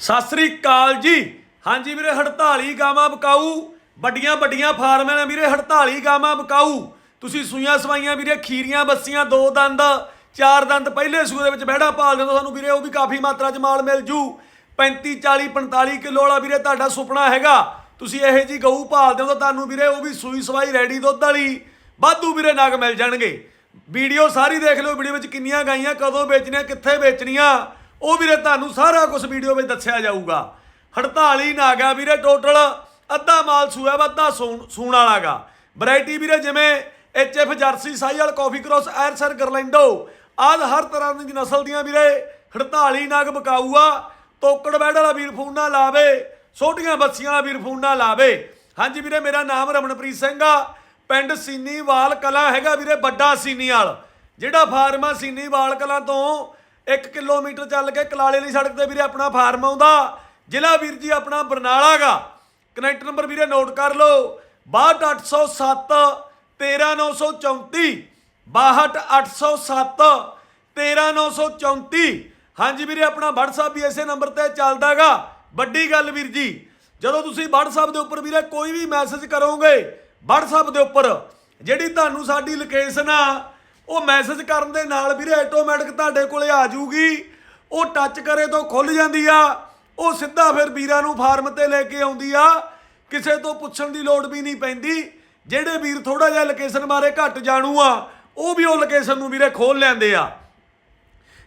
ਸਤਿ ਸ੍ਰੀ ਅਕਾਲ ਜੀ। ਹਾਂਜੀ ਵੀਰੇ 48 ਗਾਵਾਂ ਬਕਾਊ। ਵੱਡੀਆਂ ਵੱਡੀਆਂ ਫਾਰਮਾਂ ਨੇ ਵੀਰੇ 48 ਗਾਵਾਂ ਬਕਾਊ। ਤੁਸੀਂ ਸੂਈਆਂ ਸਵਾਈਆਂ ਵੀਰੇ, ਖੀਰੀਆਂ, ਬੱਸੀਆਂ, ਦੋ ਦੰਦ, ਚਾਰ ਦੰਦ ਪਹਿਲੇ ਸੂਏ ਦੇ ਵਿੱਚ ਬਹਿੜਾ ਪਾਲਦੇ ਹੋ ਤੁਹਾਨੂੰ ਵੀਰੇ, ਉਹ ਵੀ ਕਾਫੀ ਮਾਤਰਾ 'ਚ ਮਾਲ ਮਿਲ ਜੂ। 35 40 45 ਕਿਲੋ ਵਾਲਾ ਵੀਰੇ ਤੁਹਾਡਾ ਸੁਪਨਾ ਹੈਗਾ। ਤੁਸੀਂ ਇਹੋ ਜੀ ਗਊ ਪਾਲਦੇ ਹੋ ਤਾਂ ਤੁਹਾਨੂੰ ਵੀਰੇ, ਉਹ ਵੀ ਸੂਈ ਸਵਾਈ, ਰੈਡੀ ਦੁੱਧ ਵਾਲੀ ਵਾਧੂ ਵੀਰੇ ਨਗ ਮਿਲ ਜਾਣਗੇ। ਵੀਡੀਓ ਸਾਰੀ ਦੇਖ ਲਿਓ, ਵੀਡੀਓ ਵਿੱਚ ਕਿੰਨੀਆਂ ਗਾਈਆਂ, ਕਦੋਂ ਵੇਚਣੀਆਂ, ਕਿੱਥੇ ਵੇਚਣੀਆਂ। ਉਹ ਵੀਰੇ ਤੁਹਾਨੂੰ ਸਾਰਾ ਕੁਝ ਵੀਡੀਓ ਵਿੱਚ ਦੱਸਿਆ ਜਾਊਗਾ। 48 ਨਾਗਾ ਵੀਰੇ ਟੋਟਲ ਅੱਧਾ ਮਾਲ ਸੂਆ ਵਾ, ਅੱਧਾ ਸੂਣ ਸੂਣ ਵਾਲਾਗਾ ਵੈਰਾਈਟੀ ਵੀਰੇ ਜਿਵੇਂ ਐਚਐਫ ਜਰਸੀ, ਸਾਈਵਾਲ ਕਾਫੀ ਕ੍ਰੋਸ ਐਰਸਰ ਗਰਲੈਂਡੋ ਆਦ ਹਰ ਤਰ੍ਹਾਂ ਦੀ ਨਸਲ ਦੀਆਂ ਵੀਰੇ 48 ਨਾਗ ਬਕਾਊਆ ਤੋਕੜ ਬੈੜ ਵਾਲਾ ਵੀਰ ਫੋਨ ਨਾ ਲਾਵੇ, ਛੋਟੀਆਂ ਬੱਚੀਆਂ ਵਾਲਾ ਵੀਰ ਫੋਨ ਨਾ ਲਾਵੇ। ਹਾਂਜੀ ਵੀਰੇ, ਮੇਰਾ ਨਾਮ ਰਮਨਪ੍ਰੀਤ ਸਿੰਘ ਆ। ਪਿੰਡ ਸੀਨੀਵਾਲ ਕਲਾ ਹੈਗਾ ਵੀਰੇ, ਵੱਡਾ ਸੀਨੀਵਾਲ। ਜਿਹੜਾ ਫਾਰਮ ਆ ਸੀਨੀਵਾਲ ਕਲਾ ਤੋਂ 1 ਕਿਲੋਮੀਟਰ ਚੱਲ ਕੇ ਕਲਾਲੇ ਵਾਲੀ ਸੜਕ ਤੇ ਵੀਰੇ ਆਪਣਾ ਫਾਰਮ ਆਉਂਦਾ। ਜ਼ਿਲ੍ਹਾ ਵੀਰ ਜੀ ਆਪਣਾ ਬਰਨਾਲਾ ਗਾ ਕਨੈਕਟ ਨੰਬਰ ਵੀਰੇ ਨੋਟ ਕਰ ਲਓ। 62807 13934 62807 13934 ਹਾਂਜੀ ਵੀਰੇ, ਆਪਣਾ WhatsApp ਵੀ ਇਸੇ ਨੰਬਰ ਤੇ ਚੱਲਦਾਗਾ ਵੱਡੀ ਗੱਲ ਵੀਰ ਜੀ, ਜਦੋਂ ਤੁਸੀਂ WhatsApp ਦੇ ਉੱਪਰ ਵੀਰੇ ਕੋਈ ਵੀ ਮੈਸੇਜ ਕਰੋਗੇ, WhatsApp ਦੇ ਉੱਪਰ, ਜਿਹੜੀ ਤੁਹਾਨੂੰ ਸਾਡੀ ਲੋਕੇਸ਼ਨ ਆ ਉਹ ਮੈਸੇਜ ਕਰਨ ਦੇ ਨਾਲ ਵੀਰੇ ਆਟੋਮੈਟਿਕ ਤੁਹਾਡੇ ਕੋਲੇ ਆ ਜੂਗੀ ਉਹ ਟੱਚ ਕਰੇ ਤੋਂ ਖੁੱਲ ਜਾਂਦੀ ਆ। ਉਹ ਸਿੱਧਾ ਫਿਰ ਵੀਰਾਂ ਨੂੰ ਫਾਰਮ ਤੇ ਲੈ ਕੇ ਆਉਂਦੀ ਆ। ਕਿਸੇ ਤੋਂ ਪੁੱਛਣ ਦੀ ਲੋੜ ਵੀ ਨਹੀਂ ਪੈਂਦੀ। ਜਿਹੜੇ ਵੀਰ ਥੋੜਾ ਜਿਹਾ ਲੋਕੇਸ਼ਨ ਬਾਰੇ ਘੱਟ ਜਾਣੂ ਆ, ਉਹ ਵੀ ਉਹ ਲੋਕੇਸ਼ਨ ਨੂੰ ਵੀਰੇ ਖੋਲ ਲੈਂਦੇ ਆ।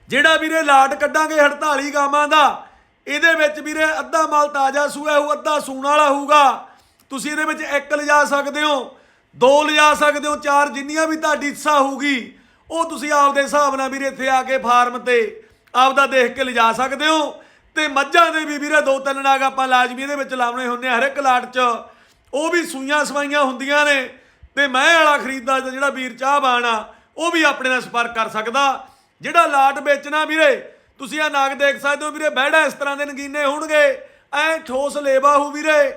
ਜਿਹੜਾ ਵੀਰੇ ਲਾਟ ਕੱਢਾਂਗੇ 48 ਗਾਵਾਂ ਦਾ, ਇਹਦੇ ਵਿੱਚ ਵੀਰੇ ਅੱਧਾ ਮਾਲ ਤਾਜ਼ਾ ਸੂਆ ਹੋਊ, ਅੱਧਾ ਸੂਣ ਵਾਲਾ ਹੋਊਗਾ। ਤੁਸੀਂ ਇਹਦੇ ਵਿੱਚ ਇੱਕ ਲਿਜਾ ਸਕਦੇ ਹੋ। ਦੋ ਲਿਜਾ ਸਕਦੇ ਹੋ, ਚਾਰ ਜਿੰਨੀਆਂ ਵੀ ਤੁਹਾਡੀ ਇੱਛਾ ਹੋਊਗੀ, ਉਹ ਤੁਸੀਂ ਆਪਦੇ ਹਿਸਾਬ ਨਾਲ ਵੀਰੇ ਇੱਥੇ ਆ ਕੇ ਫਾਰਮ ਤੇ ਆਪਦਾ ਦੇਖ ਕੇ ਲਿਜਾ ਸਕਦੇ ਹੋ। ਤੇ ਮੱਝਾਂ ਦੇ ਵੀ ਵੀਰੇ ਦੋ ਤਿੰਨ ਨਾਗ ਆਪਾਂ ਲਾਜ਼ਮੀ ਇਹਦੇ ਵਿੱਚ ਲਾਉਣੇ ਹੁੰਦੇ ਆ, ਹਰ ਇੱਕ ਲਾਟ 'ਚ। ਉਹ ਵੀ ਸੂਈਆਂ ਸਵਾਈਆਂ ਹੁੰਦੀਆਂ ਨੇ। ਤੇ ਮੈਂ ਵਾਲਾ ਖਰੀਦਦਾ ਜਿਹੜਾ ਵੀਰ ਚਾਹ ਬਾਣਾ ਉਹ ਵੀ ਆਪਣੇ ਨਾਲ ਸੰਪਰਕ ਕਰ ਸਕਦਾ। ਜਿਹੜਾ ਲਾਟ ਵੇਚਣਾ ਵੀਰੇ, ਤੁਸੀਂ ਆ ਨਾਗ ਦੇਖ ਸਕਦੇ ਹੋ ਵੀਰੇ, ਬਹਿੜਾ ਇਸ ਤਰ੍ਹਾਂ ਦੇ ਨਗੀਨੇ ਹੋਣਗੇ। ਐ ਠੋਸ ਲੇਵਾ ਹੋ ਵੀਰੇ,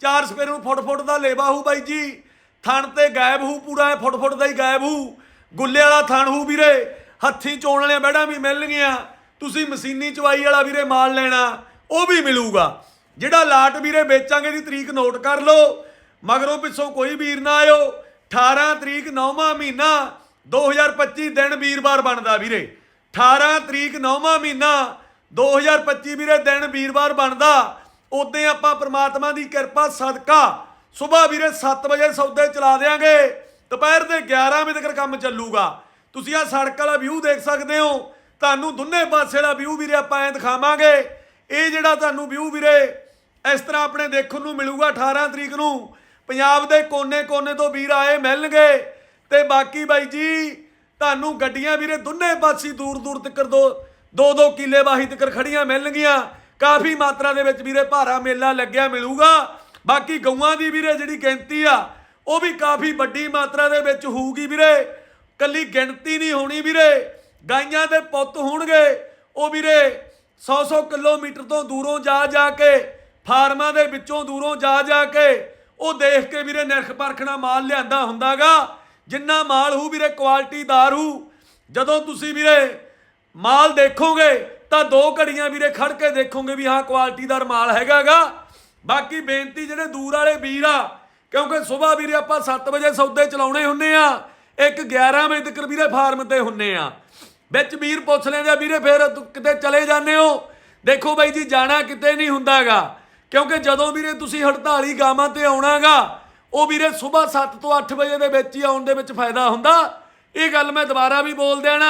ਚਾਰ ਸਪੇਰ ਨੂੰ ਫੁੱਟ ਫੁੱਟ ਦਾ ਲੇਵਾ ਹੋ ਬਾਈ ਜੀ। ਥਣ ਤੇ ਗਾਇਬ ਹੋ ਪੂਰਾ ਐ ਫੁੱਟ ਫੁੱਟ ਦਾ ਹੀ ਗਾਇਬ ਹੋ। ਗੁੱਲੇ ਵਾਲਾ ਥਣ ਹੋ ਵੀਰੇ। ਹੱਥੀਂ ਚੋਣ ਵਾਲੀਆਂ ਬਹਿੜਾਂ ਵੀ ਮਿਲਣਗੀਆਂ ਤੁਸੀਂ ਮਸ਼ੀਨੀ ਚਵਾਈ ਵਾਲਾ ਵੀਰੇ ਮਾਲ ਲੈਣਾ, ਉਹ ਵੀ ਮਿਲੂਗਾ। ਜਿਹੜਾ ਲਾਟ ਵੀਰੇ ਵੇਚਾਂਗੇ ਦੀ ਤਰੀਕ ਨੋਟ ਕਰ ਲਓ। ਮਗਰੋਂ ਪਿੱਛੋਂ ਕੋਈ ਵੀਰ ਨਾ ਆਇਓ। 18 ਤਰੀਕ 9ਵਾਂ ਮਹੀਨਾ 2025 ਦਿਨ ਵੀਰਵਾਰ ਬਣਦਾ ਵੀਰੇ। 18 ਤਰੀਕ 9ਵਾਂ ਮਹੀਨਾ 2025 ਵੀਰੇ ਦਿਨ ਵੀਰਵਾਰ ਬਣਦਾ। ਉਦੋਂ ਆਪਾਂ ਪ੍ਰਮਾਤਮਾ ਦੀ ਕਿਰਪਾ, ਸਦਕਾ ਸਵੇਰ ਵੀਰੇ 7 ਵਜੇ ਸੌਦੇ ਚਲਾ ਦੇਾਂਗੇ ਦੁਪਹਿਰ ਦੇ 11 ਵਜੇ ਤੱਕ ਕੰਮ ਚੱਲੂਗਾ। ਤੁਸੀਂ ਆ ਸੜਕ ਵਾਲਾ ਵਿਊ ਦੇਖ ਸਕਦੇ ਹੋ। ਤੁਹਾਨੂੰ ਦੋਨੇ ਪਾਸੇ ਵਾਲਾ ਵਿਊ ਵੀਰੇ ਆਪਾਂ ਐ ਦਿਖਾਵਾਂਗੇ। ਇਹ ਜਿਹੜਾ ਤੁਹਾਨੂੰ ਵਿਊ ਵੀਰੇ, ਇਸ ਤਰ੍ਹਾਂ ਆਪਣੇ ਦੇਖਣ ਨੂੰ ਮਿਲੂਗਾ 18 ਤਰੀਕ ਨੂੰ। ਪੰਜਾਬ ਦੇ ਕੋਨੇ-ਕੋਨੇ ਤੋਂ ਵੀਰ ਆਏ ਮਿਲਣਗੇ। ਤੇ ਬਾਕੀ ਬਾਈ ਜੀ, ਤੁਹਾਨੂੰ ਗੱਡੀਆਂ ਵੀਰੇ ਦੋਨੇ ਪਾਸੇ ਦੂਰ ਦੂਰ ਤੱਕ ਦੋ ਦੋ ਦੋ ਕਿੱਲੇ ਵਾਹੀ ਤੱਕ ਖੜੀਆਂ ਮਿਲਣਗੀਆਂ। ਕਾਫੀ ਮਾਤਰਾ ਦੇ ਵਿੱਚ ਵੀਰੇ ਭਾਰਾ ਮੇਲਾ ਲੱਗਿਆ ਮਿਲੂਗਾ। ਬਾਕੀ ਗਊਆਂ ਦੀ ਵੀਰੇ ਜਿਹੜੀ ਗਿਣਤੀ ਆ, ਉਹ ਵੀ ਕਾਫੀ ਵੱਡੀ ਮਾਤਰਾ ਦੇ ਵਿੱਚ ਹੋਊਗੀ ਵੀਰੇ। ਕੱਲੀ ਗਿਣਤੀ ਨਹੀਂ ਹੋਣੀ ਵੀਰੇ। ਗਾਈਆਂ ਦੇ ਪੁੱਤ ਹੋਣਗੇ। ਉਹ ਵੀਰੇ 100-100 ਕਿਲੋਮੀਟਰ ਤੋਂ ਦੂਰੋਂ ਜਾ ਜਾ ਕੇ, ਫਾਰਮਾਂ ਦੇ ਵਿੱਚੋਂ ਦੂਰੋਂ ਜਾ ਜਾ ਕੇ, ਉਹ ਦੇਖ ਕੇ ਵੀਰੇ ਨਿਰਖ ਪਰਖਣਾ ਮਾਲ ਲਿਆਂਦਾ ਹੁੰਦਾਗਾ। ਜਿੰਨਾ ਮਾਲ ਹੂ ਵੀਰੇ ਕੁਆਲਿਟੀਦਾਰ ਹੂ ਜਦੋਂ ਤੁਸੀਂ ਵੀਰੇ ਮਾਲ ਦੇਖੋਗੇ, ਤਾਂ ਦੋ ਘੜੀਆਂ ਵੀਰੇ ਖੜ ਕੇ ਦੇਖੋਗੇ ਵੀ ਹਾਂ ਕੁਆਲਿਟੀਦਾਰ ਮਾਲ ਹੈਗਾਗਾ। ਬਾਕੀ ਬੇਨਤੀ ਜਿਹੜੇ ਦੂਰ ਵਾਲੇ ਵੀਰ ਆ, ਕਿਉਂਕਿ ਸਵੇਰ ਵੀਰੇ ਆਪਾਂ 7 ਵਜੇ ਸੌਦੇ ਚਲਾਉਣੇ ਹੁੰਨੇ ਆ, ਇੱਕ 11 ਵਜੇ ਤੱਕ ਵੀਰੇ ਫਾਰਮ ਤੇ ਹੁੰਨੇ ਆ। ਵਿੱਚ ਵੀਰ ਪੁੱਛ ਲੈਂਦੇ ਆ, ਵੀਰੇ ਫੇਰ ਕਿਤੇ ਚਲੇ ਜਾਂਦੇ ਹੋ? ਦੇਖੋ ਬਾਈ ਜੀ, ਜਾਣਾ ਕਿਤੇ ਨਹੀਂ ਹੁੰਦਾਗਾ, ਕਿਉਂਕਿ ਜਦੋਂ ਵੀਰੇ ਤੁਸੀਂ 48 ਗਾਵਾਂ ਤੇ ਆਉਣਾਗਾ, ਉਹ ਵੀਰੇ ਸਵੇਰ 7 ਤੋਂ 8 ਵਜੇ ਦੇ ਵਿੱਚ ਹੀ ਆਉਣ ਦੇ ਵਿੱਚ ਫਾਇਦਾ ਹੁੰਦਾ। ਇਹ ਗੱਲ ਮੈਂ ਦੁਬਾਰਾ ਵੀ ਬੋਲ ਦੇਣਾ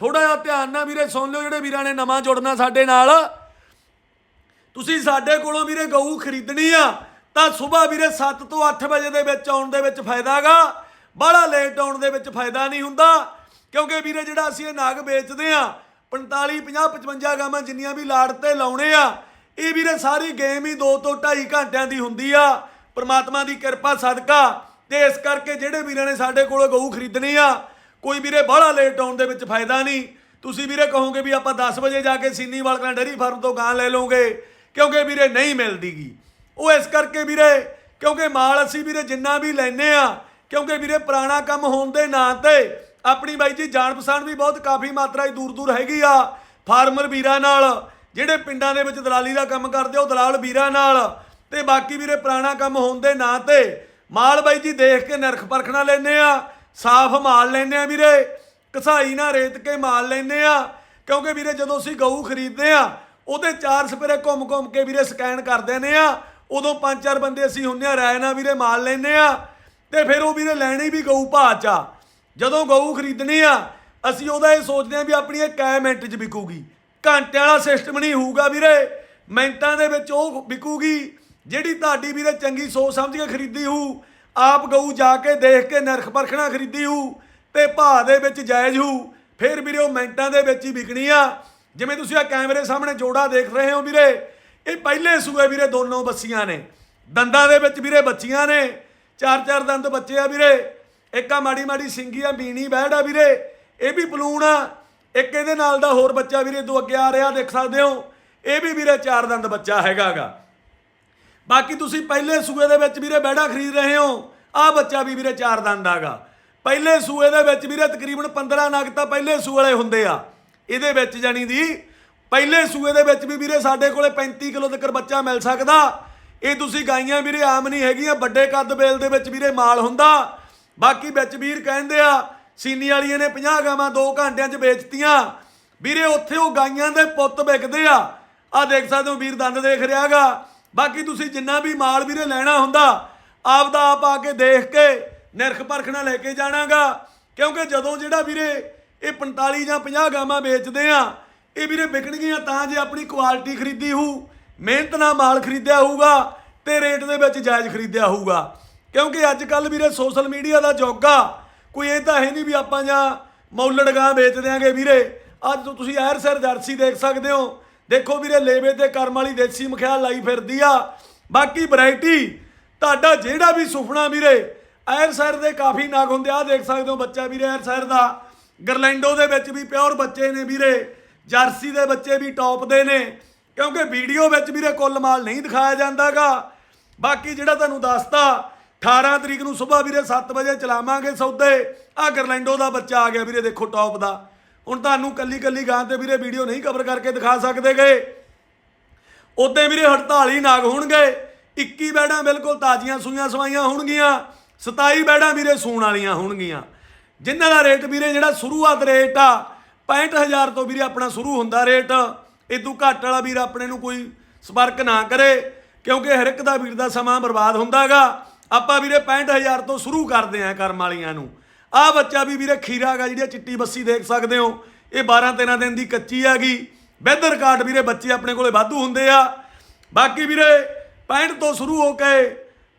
ਥੋੜਾ ਜਿਹਾ ਧਿਆਨ ਨਾਲ ਵੀਰੇ ਸੁਣ ਲਿਓ, ਜਿਹੜੇ ਵੀਰਾਂ ਨੇ ਨਵਾਂ ਜੁੜਨਾ ਸਾਡੇ ਨਾਲ। ਤੁਸੀਂ ਸਾਡੇ ਕੋਲੋਂ ਵੀਰੇ ਗਊ ਖਰੀਦਣੀ ਆ, ਤਾਂ ਸਵੇਰ ਵੀਰੇ 7 ਤੋਂ 8 ਵਜੇ ਦੇ ਵਿੱਚ ਆਉਣ ਦੇ ਵਿੱਚ ਫਾਇਦਾਗਾ ਬੜਾ ਲੇਟ ਆਉਣ ਦੇ ਵਿੱਚ ਫਾਇਦਾ ਨਹੀਂ ਹੁੰਦਾ, ਕਿਉਂਕਿ ਵੀਰੇ ਜਿਹੜਾ ਅਸੀਂ ਇਹ ਨਾਗ ਵੇਚਦੇ ਆ 45 50 55 ਗਾਵਾਂ ਜਿੰਨੀਆਂ ਵੀ ਲਾੜ ਤੇ ਲਾਉਣੇ ਆ, ਇਹ ਵੀਰੇ ਸਾਰੀ ਗੇਮ ਹੀ 2 ਤੋਂ 2.5 ਘੰਟਿਆਂ ਦੀ ਹੁੰਦੀ ਆ। ਪ੍ਰਮਾਤਮਾ ਦੀ ਕਿਰਪਾ, ਸਦਕਾ, ਤੇ ਇਸ ਕਰਕੇ ਜਿਹੜੇ ਵੀਰਾਂ ਨੇ ਸਾਡੇ ਕੋਲੋਂ ਗਊ ਖਰੀਦਣੀ ਆ, ਕੋਈ ਵੀਰੇ ਬੜਾ ਲੇਟ ਆਉਣ ਦੇ ਵਿੱਚ ਫਾਇਦਾ ਨਹੀਂ। ਤੁਸੀਂ ਵੀਰੇ ਕਹੋਗੇ ਵੀ ਆਪਾਂ 10 ਵਜੇ ਜਾ ਕੇ ਸੀਨੀ ਵਾਲਕਾ ਡੇਰੀ ਫਾਰਮ ਤੋਂ ਗਾਂ ਲੈ ਲਓਗੇ ਕਿਉਂਕਿ ਵੀਰੇ ਨਹੀਂ ਮਿਲਦੀਗੀ। ਉਹ ਇਸ ਕਰਕੇ ਵੀਰੇ, ਕਿਉਂਕਿ ਮਾਲ ਅਸੀਂ ਵੀਰੇ ਜਿੰਨਾ ਵੀ ਲੈਨੇ ਆ, ਕਿਉਂਕਿ ਵੀਰੇ ਪੁਰਾਣਾ ਕੰਮ ਹੋਣ ਦੇ ਨਾਂ ਤੇ ਆਪਣੀ ਬਾਈ ਜੀ ਜਾਣ ਪਛਾਣ ਵੀ ਬਹੁਤ ਕਾਫੀ ਮਾਤਰਾ 'ਚ ਦੂਰ ਦੂਰ ਹੈਗੀ ਆ। ਫਾਰਮਰ ਵੀਰਾਂ ਨਾਲ, ਜਿਹੜੇ ਪਿੰਡਾਂ ਦੇ ਵਿੱਚ ਦਲਾਲੀ ਦਾ ਕੰਮ ਕਰਦੇ ਉਹ ਦਲਾਲ ਵੀਰਾਂ ਨਾਲ। ਤੇ ਬਾਕੀ ਵੀਰੇ ਪੁਰਾਣਾ ਕੰਮ ਹੋਣ ਦੇ ਨਾਂ ਤੇ ਮਾਲ ਬਾਈ ਜੀ ਦੇਖ ਕੇ ਨਰਖ ਪਰਖਣਾ ਲੈਨੇ ਆ, ਸਾਫ਼ ਮਾਲ ਲੈਨੇ ਆ ਵੀਰੇ। ਕਸਾਈ ਨਾਲ ਰੇਤ ਕੇ ਮਾਲ ਲੈਨੇ ਆ। ਕਿਉਂਕਿ ਵੀਰੇ ਜਦੋਂ ਅਸੀਂ ਗਊ ਖਰੀਦਦੇ ਆ ਉਹਦੇ ਚਾਰ ਸਪੇਰੇ ਘੁੰਮ ਘੁੰਮ ਕੇ ਵੀਰੇ ਸਕੈਨ ਕਰ ਦਿੰਦੇ ਆ। ਉਦੋਂ ਪੰਜ ਚਾਰ ਬੰਦੇ ਅਸੀਂ ਹੁੰਨੇ ਆ ਰਾਇ ਨਾਲ ਵੀਰੇ ਮਾਲ ਲੈਨੇ ਆ। ਤੇ ਫਿਰ ਉਹ ਵੀਰੇ ਲੈਣੀ ਵੀ ਗਊ ਭਾਅ ਚ ਆ। ਜਦੋਂ ਗਊ ਖਰੀਦਣੀ ਆ, ਅਸੀਂ ਉਹਦਾ ਇਹ ਸੋਚਦੇ ਆ ਵੀ ਆਪਣੀ ਇਹ ਕੈ ਮਿੰਟ 'ਚ ਵਿਕੂਗੀ। ਘੰਟਿਆਂ ਵਾਲਾ ਸਿਸਟਮ ਨਹੀਂ ਹੋਊਗਾ ਵੀਰੇ। ਮਿੰਟਾਂ ਦੇ ਵਿੱਚ ਉਹ ਵਿਕੂਗੀ। ਜਿਹੜੀ ਤੁਹਾਡੀ ਵੀਰੇ ਚੰਗੀ ਸੋਚ ਸਮਝ ਕੇ ਖਰੀਦੀ ਹੋਊ, ਆਪ ਗਊ ਜਾ ਕੇ ਦੇਖ ਕੇ ਨਰਖ ਪਰਖਣਾ ਖਰੀਦੀ ਹੋਊ, ਤੇ ਭਾਅ ਦੇ ਵਿੱਚ ਜਾਇਜ਼ ਹੋਊ, ਫਿਰ ਵੀਰੇ ਉਹ ਮਿੰਟਾਂ ਦੇ ਵਿੱਚ ਹੀ ਵਿਕਣੀ ਆ। ਜਿਵੇਂ ਤੁਸੀਂ ਆ ਕੈਮਰੇ ਸਾਹਮਣੇ ਜੋੜਾ ਦੇਖ ਰਹੇ ਹੋ ਵੀਰੇ, ਇਹ ਪਹਿਲੇ ਸੂਏ ਵੀਰੇ ਦੋਨੋਂ ਬੱਸੀਆਂ ਨੇ। ਦੰਦਾਂ ਦੇ ਵਿੱਚ ਵੀਰੇ ਬੱਚੀਆਂ ਨੇ। ਚਾਰ ਚਾਰ ਦੰਦ ਬੱਚੇ ਆ ਵੀਰੇ। ਇੱਕ ਆ ਮਾੜੀ ਮਾੜੀ ਸਿੰਗੀ ਆ, ਬੀਣੀ ਬੈੜ ਆ ਵੀਰੇ। ਇਹ ਵੀ ਬਲੂਨ ਆ। ਇੱਕ ਇਹਦੇ ਨਾਲ ਦਾ ਹੋਰ ਬੱਚਾ ਵੀਰੇ ਦੋ ਅੱਗੇ ਆ ਰਿਹਾ, ਦੇਖ ਸਕਦੇ ਹੋ। ਇਹ ਵੀ ਵੀਰੇ ਚਾਰ ਦੰਦ ਬੱਚਾ ਹੈਗਾਗਾ ਬਾਕੀ ਤੁਸੀਂ ਪਹਿਲੇ ਸੂਏ ਦੇ ਵਿੱਚ ਵੀਰੇ ਬੈੜਾ ਖਰੀਦ ਰਹੇ ਹੋ। ਆ ਬੱਚਾ ਵੀ ਵੀਰੇ ਚਾਰ ਦੰਦ ਆਗਾ। ਪਹਿਲੇ ਸੂਏ ਦੇ ਵਿੱਚ ਵੀਰੇ ਤਕਰੀਬਨ 15 ਨਗ ਤਾਂ ਪਹਿਲੇ ਸੂਏ ਵਾਲੇ ਹੁੰਦੇ ਆ। ਇਹਦੇ ਵਿੱਚ ਜਾਣੀ ਦੀ ਪਹਿਲੇ ਸੂਏ ਦੇ ਵਿੱਚ ਵੀ ਵੀਰੇ ਸਾਡੇ ਕੋਲੇ 35 ਕਿਲੋ ਤੱਕ ਬੱਚਾ ਮਿਲ ਸਕਦਾ। ਇਹ ਤੁਸੀਂ ਗਾਈਆਂ ਵੀਰੇ ਆਮ ਨਹੀਂ ਹੈਗੀਆਂ, ਵੱਡੇ ਕੱਦ ਬੇਲ ਦੇ ਵਿੱਚ ਵੀਰੇ ਮਾਲ ਹੁੰਦਾ। ਬਾਕੀ ਵਿੱਚ ਵੀਰ ਕਹਿੰਦੇ ਆ, ਸੀਨੀ ਵਾਲੀਆਂ ਨੇ 50 ਗਾਵਾਂ 2 ਘੰਟਿਆਂ 'ਚ ਵੇਚਤੀਆਂ। ਵੀਰੇ ਉੱਥੇ ਉਹ ਗਾਈਆਂ ਦੇ ਪੁੱਤ ਵਿਕਦੇ ਆ। ਆ ਦੇਖ ਸਕਦੇ ਹੋ ਵੀਰ ਦੰਦ ਦੇਖ ਰਿਹਾਗਾ। ਬਾਕੀ ਤੁਸੀਂ ਜਿੰਨਾ ਵੀ ਮਾਲ ਵੀਰੇ ਲੈਣਾ ਹੁੰਦਾ, ਆਪਦਾ ਆਪ ਆ ਕੇ ਦੇਖ ਕੇ ਨਿਰਖ ਪਰਖਣਾ ਲੈ ਕੇ ਜਾਣਾਗਾ। ਕਿਉਂਕਿ ਜਦੋਂ ਜਿਹੜਾ ਵੀਰੇ ਇਹ 45 ਜਾਂ 50 ਗਾਵਾਂ ਵੇਚਦੇ ਆ। ਇਹ ਵੀਰੇ ਵਿਕਣਗੀਆਂ ਤਾਂ ਜੇ ਆਪਣੀ ਕੁਆਲਿਟੀ ਖਰੀਦੀ ਹੋਊ, ਮਿਹਨਤ ਨਾਲ ਮਾਲ ਖਰੀਦਿਆ ਹੋਊਗਾ ਤੇ ਰੇਟ ਦੇ ਵਿੱਚ ਜਾਇਜ਼ ਖਰੀਦਿਆ ਹੋਊਗਾ। ਕਿਉਂਕਿ ਅੱਜ ਕੱਲ ਵੀਰੇ ਸੋਸ਼ਲ ਮੀਡੀਆ ਦਾ ਯੁੱਗ ਆ। ਕੋਈ ਇਹ ਤਾਂ ਹੈ ਨਹੀਂ ਵੀ ਆਪਾਂ ਜਾਂ ਮੌਲੜ ਗਾਂ ਵੇਚ ਦਿਆਂਗੇ ਵੀਰੇ। ਅੱਜ ਤੁਸੀਂ ਐਰ ਸਰ ਜਰਸੀ ਦੇਖ ਸਕਦੇ ਹੋ। ਦੇਖੋ ਵੀਰੇ ਲੇਵੇ ਤੇ ਕਰਮ ਵਾਲੀ ਦੇਸੀ ਮਖਿਆਲ ਲਾਈ ਫਿਰਦੀ ਆ। ਬਾਕੀ ਵੈਰਾਈਟੀ ਤੁਹਾਡਾ ਜਿਹੜਾ ਵੀ ਸੁਪਨਾ ਵੀਰੇ ਐਰ ਸਰ ਦੇ ਕਾਫੀ ਨਾਗ ਹੁੰਦੇ ਆ ਦੇਖ ਸਕਦੇ ਹੋ ਬੱਚਾ ਵੀਰੇ ਐਰ ਸਰ ਦਾ। ਗਰਲੈਂਡੋ ਦੇ ਵਿੱਚ ਵੀ ਪਿਓਰ ਬੱਚੇ ਨੇ ਵੀਰੇ, ਜਰਸੀ ਦੇ ਬੱਚੇ ਵੀ ਟੌਪ ਦੇ ਨੇ, ਕਿਉਂਕਿ ਵੀਡੀਓ ਵਿੱਚ ਵੀਰੇ ਕੁੱਲ ਮਾਲ ਨਹੀਂ ਦਿਖਾਇਆ ਜਾਂਦਾਗਾ। ਬਾਕੀ ਜਿਹੜਾ ਤੁਹਾਨੂੰ ਦੱਸਤਾ 18 ਤਰੀਕ ਨੂੰ ਸਵੇਰ ਵੀਰੇ 7 ਵਜੇ ਚਲਾਵਾਂਗੇ ਸੌਦੇ ਆ ਗਰਲੈਂਡੋ ਦਾ ਬੱਚਾ ਆ ਗਿਆ ਵੀਰੇ, ਦੇਖੋ ਟੌਪ ਦਾ। ਹੁਣ ਤੁਹਾਨੂੰ ਕੱਲੀ ਕੱਲੀ ਗਾਂ ਤੇ ਵੀਰੇ ਵੀਡੀਓ ਨਹੀਂ ਕਵਰ ਕਰਕੇ ਦਿਖਾ ਸਕਦੇ ਗਏ ਉਦੋਂ ਵੀਰੇ 48 ਨਾਗ ਹੋਣਗੇ 21 ਬੈੜਾਂ ਬਿਲਕੁਲ ਤਾਜ਼ੀਆਂ ਸੂਈਆਂ ਸਵਾਈਆਂ ਹੋਣਗੀਆਂ 27 ਬੈੜਾਂ ਵੀਰੇ ਸੂਣ ਵਾਲੀਆਂ ਹੋਣਗੀਆਂ। ਜਿਨ੍ਹਾਂ ਦਾ ਰੇਟ ਵੀਰੇ ਜਿਹੜਾ ਸ਼ੁਰੂਆਤ ਰੇਟ ਆ 65000 ਤੋਂ ਵੀਰੇ ਆਪਣਾ ਸ਼ੁਰੂ ਹੁੰਦਾ ਰੇਟ ਇਦੋਂ ਘੱਟ ਵਾਲਾ ਵੀਰ ਆਪਣੇ ਨੂੰ ਕੋਈ ਸੰਪਰਕ ਨਾ ਕਰੇ, ਕਿਉਂਕਿ ਹਰ ਇੱਕ ਦਾ ਵੀਰ ਦਾ ਸਮਾਂ ਬਰਬਾਦ ਹੁੰਦਾਗਾ। ਆਪਾਂ ਵੀਰੇ 65000 ਤੋਂ ਸ਼ੁਰੂ ਕਰਦੇ ਆਂ ਕਰਮ ਵਾਲੀਆਂ ਨੂੰ। ਆਹ ਬੱਚਾ ਵੀ ਵੀਰੇ ਖੀਰਾ ਗਾ ਜਿਹੜੀ ਆਹ ਚਿੱਟੀ ਬੱਸੀ ਦੇਖ ਸਕਦੇ ਹੋ। ਇਹ 12 13 ਦਿਨ ਦੀ ਕੱਚੀ ਹੈਗੀ। ਵਿਦ ਰਿਕਾਰਡ ਵੀਰੇ ਬੱਚੇ ਆਪਣੇ ਕੋਲੇ ਵਾਧੂ ਹੁੰਦੇ ਆ। ਬਾਕੀ ਵੀਰੇ 65 ਤੋਂ ਸ਼ੁਰੂ ਹੋ ਕੇ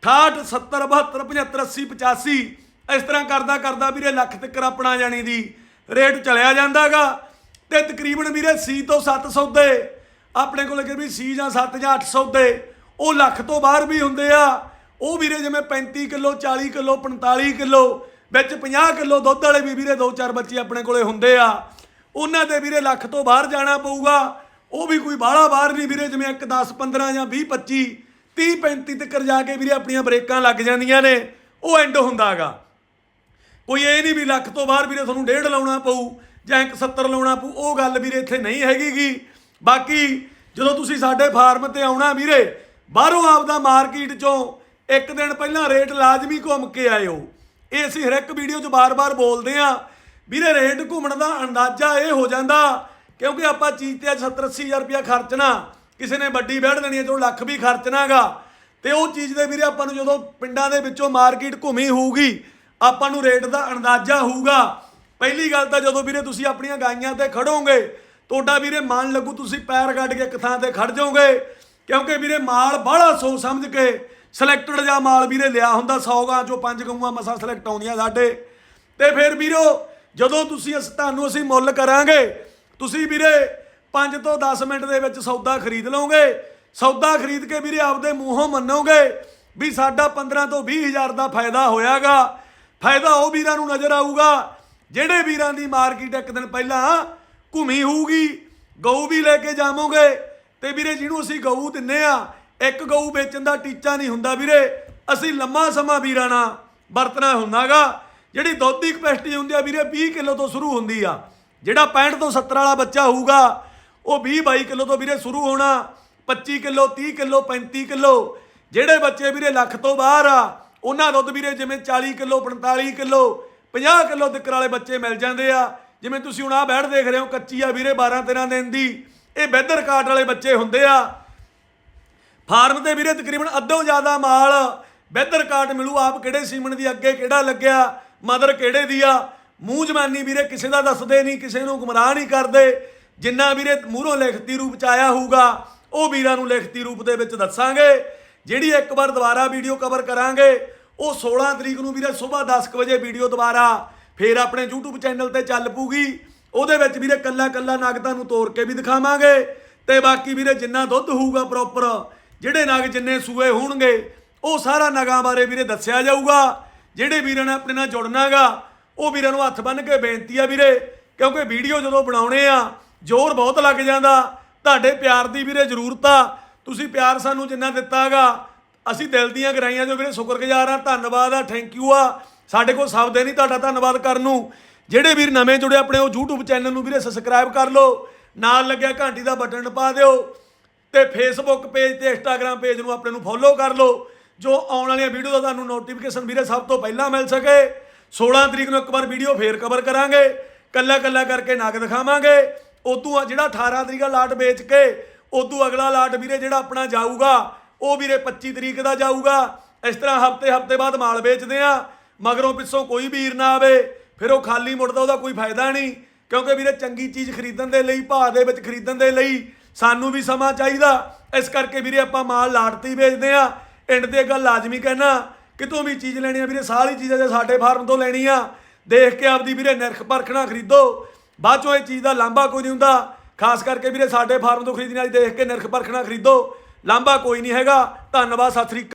68 70 72 75 80 85 ਇਸ ਤਰ੍ਹਾਂ ਕਰਦਾ ਕਰਦਾ ਵੀਰੇ ਲੱਖ ਤੱਕ ਆਪਣਾ ਜਾਣੀ ਦੀ ਰੇਟ ਚਲਿਆ ਜਾਂਦਾਗਾ ਤੇ ਤਕਰੀਬਨ ਵੀਰੇ ਸੀ ਤੋਂ 7 ਸੌਦੇ ਆਪਣੇ ਕੋਲ ਕਿ ਵੀ ਸੀ ਜਾਂ 7 ਜਾਂ 8 ਸੌਦੇ ਉਹ ਲੱਖ ਤੋਂ ਬਾਹਰ ਵੀ ਹੁੰਦੇ ਆ। ਉਹ ਵੀਰੇ ਜਿਵੇਂ 35 ਕਿਲੋ 40 ਕਿਲੋ 45 ਕਿਲੋ, ਵਿੱਚ 50 ਕਿਲੋ ਦੁੱਧ ਵਾਲੇ ਵੀ ਵੀਰੇ ਦੋ ਚਾਰ ਬੱਚੇ ਆਪਣੇ ਕੋਲੇ ਹੁੰਦੇ ਆ। ਉਹਨਾਂ ਦੇ ਵੀਰੇ ਲੱਖ ਤੋਂ ਬਾਹਰ ਜਾਣਾ ਪਊਗਾ। ਉਹ ਵੀ ਕੋਈ ਬਾਹਲਾ ਬਾਹਰ ਨਹੀਂ ਵੀਰੇ, ਜਿਵੇਂ ਇੱਕ 10 15 ਜਾਂ 20 25 30 35 ਤੱਕ ਜਾ ਕੇ ਵੀਰੇ ਆਪਣੀਆਂ ਬ੍ਰੇਕਾਂ ਲੱਗ ਜਾਂਦੀਆਂ ਨੇ। ਉਹ ਐਂਡ ਹੁੰਦਾਗਾ। ਕੋਈ ਇਹ ਨਹੀਂ ਵੀ ਲੱਖ ਤੋਂ ਬਾਹਰ ਵੀਰੇ ਤੁਹਾਨੂੰ ਡੇਢ ਲਾਉਣਾ ਪਊ ਜਾਂ ਇੱਕ 70 ਲਾਉਣਾ ਪਊ, ਉਹ ਗੱਲ ਵੀਰੇ ਇੱਥੇ ਨਹੀਂ ਹੈਗੀਗੀ ਬਾਕੀ ਜਦੋਂ ਤੁਸੀਂ ਸਾਡੇ ਫਾਰਮ ਤੇ ਆਉਣਾ ਵੀਰੇ, ਬਾਹਰੋਂ ਆਪਦਾ ਮਾਰਕੀਟ ਚੋਂ ਇੱਕ ਦਿਨ ਪਹਿਲਾਂ ਰੇਟ ਲਾਜ਼ਮੀ ਘੁੰਮ ਕੇ ਆਇਓ। ਇਹ ਅਸੀਂ ਹਰ ਇੱਕ ਵੀਡੀਓ 'ਚ ਬਾਰ-ਬਾਰ ਬੋਲਦੇ ਆ। ਵੀਰੇ ਰੇਟ ਘੁੰਮਣ ਦਾ ਅੰਦਾਜ਼ਾ ਇਹ ਹੋ ਜਾਂਦਾ, ਕਿਉਂਕਿ ਆਪਾਂ ਚੀਜ਼ ਤੇ ਅੱਜ 70 80000 ਰੁਪਇਆ ਖਰਚਣਾ, ਕਿਸੇ ਨੇ ਵੱਡੀ ਵਹਿੜ ਦੇਣੀ ਹੈ ਜੋ ਲੱਖ ਵੀ ਖਰਚਣਾਗਾ। ਤੇ ਉਹ ਚੀਜ਼ ਦੇ ਵੀਰੇ ਆਪਾਂ ਨੂੰ ਜਦੋਂ ਪਿੰਡਾਂ ਦੇ ਵਿੱਚੋਂ ਮਾਰਕੀਟ ਘੁੰਮੀ ਹੋਊਗੀ ਆਪਾਂ ਨੂੰ ਰੇਟ ਦਾ ਅੰਦਾਜ਼ਾ ਹੋਊਗਾ। ਪਹਿਲੀ ਗੱਲ ਤਾਂ ਜਦੋਂ ਵੀਰੇ ਤੁਸੀਂ ਆਪਣੀਆਂ ਗਾਈਆਂ ਤੇ ਖੜੋਗੇ, ਤੁਹਾਡਾ ਵੀਰੇ ਮਨ ਲੱਗੂ ਤੁਸੀਂ ਪੈਰ ਕੱਢ ਕੇ ਇੱਕ ਥਾਂ ਤੇ ਖੜ ਜਾਓਗੇ। ਕਿਉਂਕਿ ਵੀਰੇ ਮਾਲ ਬਾਹਲਾ ਸੋਚ ਸਮਝ ਕੇ ਸਿਲੈਕਟਡ ਜਾਂ ਮਾਲ ਵੀਰੇ ਲਿਆ ਹੁੰਦਾ 100 ਗਾਂ ਚੋਂ ਪੰਜ ਗਊਆਂ ਮਸਾ ਸਿਲੈਕਟ ਆਉਂਦੀਆਂ ਸਾਡੇ। ਤੇ ਫਿਰ ਵੀਰੋ, ਜਦੋਂ ਤੁਸੀਂ ਅਸ ਤੁਹਾਨੂੰ ਅਸੀਂ ਮੁੱਲ ਕਰਾਂਗੇ, ਤੁਸੀਂ ਵੀਰੇ 5 ਤੋਂ 10 ਮਿੰਟ ਦੇ ਵਿੱਚ ਸੌਦਾ ਖਰੀਦ ਲਓਗੇ। ਸੌਦਾ ਖਰੀਦ ਕੇ ਵੀਰੇ ਆਪਦੇ ਮੂੰਹੋਂ ਮੰਨੋਗੇ ਵੀ ਸਾਡਾ 15 ਤੋਂ 20 ਹਜ਼ਾਰ ਦਾ ਫਾਇਦਾ ਹੋਇਆਗਾ। ਫਾਇਦਾ ਉਹ ਵੀਰਾਂ ਨੂੰ ਨਜ਼ਰ ਆਊਗਾ, ਜਿਹੜੇ ਵੀਰਾਂ ਦੀ ਮਾਰਕੀਟ ਇੱਕ ਦਿਨ ਪਹਿਲਾਂ ਘੁੰਮੀ ਹੋਊਗੀ, ਗਊ ਵੀ ਲੈ ਕੇ ਜਾਵੋਗੇ। ਤੇ ਵੀਰੇ ਜਿਹਨੂੰ ਅਸੀਂ ਗਊ ਦਿੰਨੇ ਆ, ਇੱਕ ਗਊ ਵੇਚਣ ਦਾ ਟੀਚਾ ਨਹੀਂ ਹੁੰਦਾ ਵੀਰੇ। ਅਸੀਂ ਲੰਮਾ ਸਮਾਂ ਵੀਰਾਂ ਨਾਲ ਵਰਤਣਾ ਹੁੰਦਾਗਾ। ਜਿਹੜੀ ਦੁੱਧ ਦੀ ਕਪੈਸਿਟੀ ਹੁੰਦੀ ਆ ਵੀਰੇ 20 ਕਿਲੋ ਤੋਂ ਸ਼ੁਰੂ ਹੁੰਦੀ ਆ। ਜਿਹੜਾ 65 ਤੋਂ 70 ਵਾਲਾ ਬੱਚਾ ਹੋਊਗਾ, ਉਹ 20 22 ਕਿਲੋ ਤੋਂ ਵੀਰੇ ਸ਼ੁਰੂ ਹੋਣਾ 25 ਕਿਲੋ 30 ਕਿਲੋ 35 ਕਿਲੋ। ਜਿਹੜੇ ਬੱਚੇ ਵੀਰੇ ਲੱਖ ਤੋਂ ਬਾਹਰ ਆ ਉਹਨਾਂ ਦੁੱਧ ਵੀਰੇ ਜਿਵੇਂ 40 ਕਿਲੋ 45 ਕਿਲੋ 50 ਕਿਲੋ ਤੱਕ ਵਾਲੇ ਬੱਚੇ ਮਿਲ ਜਾਂਦੇ ਆ। ਜਿਵੇਂ ਤੁਸੀਂ ਹੁਣ ਆ ਬੈਠ ਦੇਖ ਰਹੇ ਹੋ, ਕੱਚੀ ਆ ਵੀਰੇ 12 13 ਦਿਨ ਦੀ। ਇਹ ਬੈਦਰ ਕਾਰਡ ਵਾਲੇ ਬੱਚੇ ਹੁੰਦੇ ਆ। ਫਾਰਮ ਤੇ ਵੀਰੇ ਤਕਰੀਬਨ ਅੱਧੋਂ ਜ਼ਿਆਦਾ ਮਾਲ ਬਿਹਤਰ ਕਾਰਡ ਮਿਲੂ। ਆਪ ਕਿਹੜੇ ਸੀਮਨ ਦੀ, ਅੱਗੇ ਕਿਹੜਾ ਲੱਗਿਆ, ਮਦਰ ਕਿਹੜੇ ਦੀ ਆ? ਮੂੰਹ ਜਮਾਨੀ ਵੀਰੇ ਕਿਸੇ ਦਾ ਦੱਸਦੇ ਨਹੀਂ, ਕਿਸੇ ਨੂੰ ਗੁੰਮਰਾਹ ਨਹੀਂ ਕਰਦੇ। ਜਿੰਨਾ ਵੀਰੇ ਮੂਹਰੋਂ ਲਿਖਤੀ ਰੂਪ ਚ ਆਇਆ ਹੋਊਗਾ, ਉਹ ਵੀਰਾਂ ਨੂੰ ਲਿਖਤੀ ਰੂਪ ਦੇ ਵਿੱਚ ਦੱਸਾਂਗੇ। ਜਿਹੜੀ ਇੱਕ ਵਾਰ ਦੁਬਾਰਾ ਵੀਡੀਓ ਕਵਰ ਕਰਾਂਗੇ, ਉਹ 16 ਤਰੀਕ ਨੂੰ ਵੀਰੇ ਸਵੇਰ 10 ਵਜੇ ਵੀਡੀਓ ਦੁਬਾਰਾ ਫੇਰ ਆਪਣੇ YouTube ਚੈਨਲ ਤੇ ਚੱਲ ਪੂਗੀ। ਉਹਦੇ ਵਿੱਚ ਵੀਰੇ ਕੱਲਾ ਕੱਲਾ ਨਗ ਤੁਹਾਨੂੰ ਤੋੜ ਕੇ ਵੀ ਦਿਖਾਵਾਂਗੇ। ਤੇ ਬਾਕੀ ਵੀਰੇ ਜਿੰਨਾ ਦੁੱਧ ਹੋਊਗਾ ਪ੍ਰੋਪਰ ਜਿਹੜੇ ਨਗ ਜਿੰਨੇ ਸੂਏ ਹੋਣਗੇ, ਉਹ ਸਾਰਾ ਨਗਾਂ ਬਾਰੇ ਵੀਰੇ ਦੱਸਿਆ ਜਾਊਗਾ। ਜਿਹੜੇ ਵੀਰਾਂ ਨੇ ਆਪਣੇ ਨਾਲ ਜੁੜਨਾਗਾ, ਉਹ ਵੀਰਾਂ ਨੂੰ ਹੱਥ ਬੰਨ ਕੇ ਬੇਨਤੀ ਆ ਵੀਰੇ, ਕਿਉਂਕਿ ਵੀਡੀਓ ਜਦੋਂ ਬਣਾਉਣੇ ਆ, ਜ਼ੋਰ ਬਹੁਤ ਲੱਗ ਜਾਂਦਾ। ਤੁਹਾਡੇ ਪਿਆਰ ਦੀ ਵੀਰੇ ਜ਼ਰੂਰਤ ਆ ਤੁਸੀਂ ਪਿਆਰ ਸਾਨੂੰ ਜਿੰਨਾ ਦਿੱਤਾਗਾ, ਅਸੀਂ ਦਿਲ ਦੀਆਂ ਗਰਾਈਆਂ ਜੋ ਵੀਰੇ ਸ਼ੁਕਰਗੁਜ਼ਾਰ ਆ ਧੰਨਵਾਦ ਆ ਥੈਂਕ ਯੂ ਆ। ਸਾਡੇ ਕੋਲ ਸ਼ਬਦ ਹੀ ਨਹੀਂ, ਤੁਹਾਡਾ ਧੰਨਵਾਦ ਕਰਨ ਨੂੰ। ਜਿਹੜੇ ਵੀਰ ਨਵੇਂ ਜੁੜੇ ਆਪਣੇ ਉਹ YouTube ਚੈਨਲ ਨੂੰ ਵੀਰੇ ਸਬਸਕ੍ਰਾਈਬ ਕਰ ਲਓ, ਨਾਲ ਲੱਗਿਆ ਘੰਟੀ ਦਾ ਬਟਨ ਪਾ ਦਿਓ ਤੇ ਫੇਸਬੁੱਕ ਪੇਜ ਤੇ ਇੰਸਟਾਗ੍ਰam ਪੇਜ ਨੂੰ ਆਪਣੇ ਨੂੰ ਫੋਲੋ ਕਰ ਲਓ, ਜੋ ਆਉਣ ਵਾਲੀਆਂ ਵੀਡੀਓ ਦਾ ਤੁਹਾਨੂੰ ਨੋਟੀਫਿਕੇਸ਼ਨ ਵੀਰੇ ਸਭ ਤੋਂ ਪਹਿਲਾਂ ਮਿਲ ਸਕੇ। 16 ਤਰੀਕ ਨੂੰ ਇੱਕ ਵਾਰ ਵੀਡੀਓ ਫੇਰ ਕਵਰ ਕਰਾਂਗੇ ਕੱਲਾ ਕੱਲਾ ਕਰਕੇ ਨਗ ਦਿਖਾਵਾਂਗੇ। ਉਦੋਂ ਜਿਹੜਾ 18 ਤਰੀਕ ਲਾਟ ਵੇਚ ਕੇ ਉਦੋਂ ਅਗਲਾ ਲਾਟ ਵੀਰੇ ਜਿਹੜਾ ਆਪਣਾ ਜਾਊਗਾ, ਉਹ ਵੀਰੇ 25 ਤਰੀਕ ਦਾ ਜਾਊਗਾ। ਇਸ ਤਰ੍ਹਾਂ ਹਫ਼ਤੇ ਹਫ਼ਤੇ ਬਾਅਦ ਮਾਲ ਵੇਚਦੇ ਆ, ਮਗਰੋਂ ਪਿੱਛੋਂ ਕੋਈ ਵੀਰ ਨਾ ਆਵੇ, ਫਿਰ ਉਹ ਖਾਲੀ ਮੁੜਦਾ, ਉਹਦਾ ਕੋਈ ਫਾਇਦਾ ਨਹੀਂ। ਕਿਉਂਕਿ ਵੀਰੇ ਚੰਗੀ ਚੀਜ਼ ਖਰੀਦਣ ਦੇ ਲਈ, ਭਾਅ ਦੇ ਵਿੱਚ ਖਰੀਦਣ ਦੇ ਲਈ ਸਾਨੂੰ ਵੀ ਸਮਾਂ ਚਾਹੀਦਾ। ਇਸ ਕਰਕੇ ਵੀਰੇ ਆਪਾਂ ਮਾਲ ਲਾਟ ਤੇ ਹੀ ਵੇਚਦੇ ਆ। ਐਂਡ ਤੇ ਗੱਲ ਲਾਜ਼ਮੀ ਕਹਿਣਾ, ਕਿਤੋਂ ਵੀ ਚੀਜ਼ ਲੈਣੀ ਆ ਵੀਰੇ, ਸਾਰੀ ਚੀਜ਼ਾਂ ਜੇ ਸਾਡੇ ਫਾਰਮ ਤੋਂ ਲੈਣੀ ਆ, ਦੇਖ ਕੇ ਆਪਦੀ ਵੀਰੇ ਨਿਰਖ ਪਰਖਣਾ ਖਰੀਦੋ। ਬਾਅਦ ਚੋਂ ਇਹ ਚੀਜ਼ ਦਾ ਲਾਂਭਾ ਕੋਈ ਨਹੀਂ ਹੁੰਦਾ। ਖਾਸ ਕਰਕੇ ਵੀਰੇ ਸਾਡੇ ਫਾਰਮ ਤੋਂ ਖਰੀਦਣ ਵਾਲੀ ਦੇਖ ਕੇ ਨਿਰਖ ਪਰਖਣਾ ਖਰੀਦੋ। ਲਾਂਭਾ ਕੋਈ ਨਹੀਂ ਹੈਗਾ। ਧੰਨਵਾਦ, ਸਤਿ ਸ੍ਰੀ ਅਕਾਲ।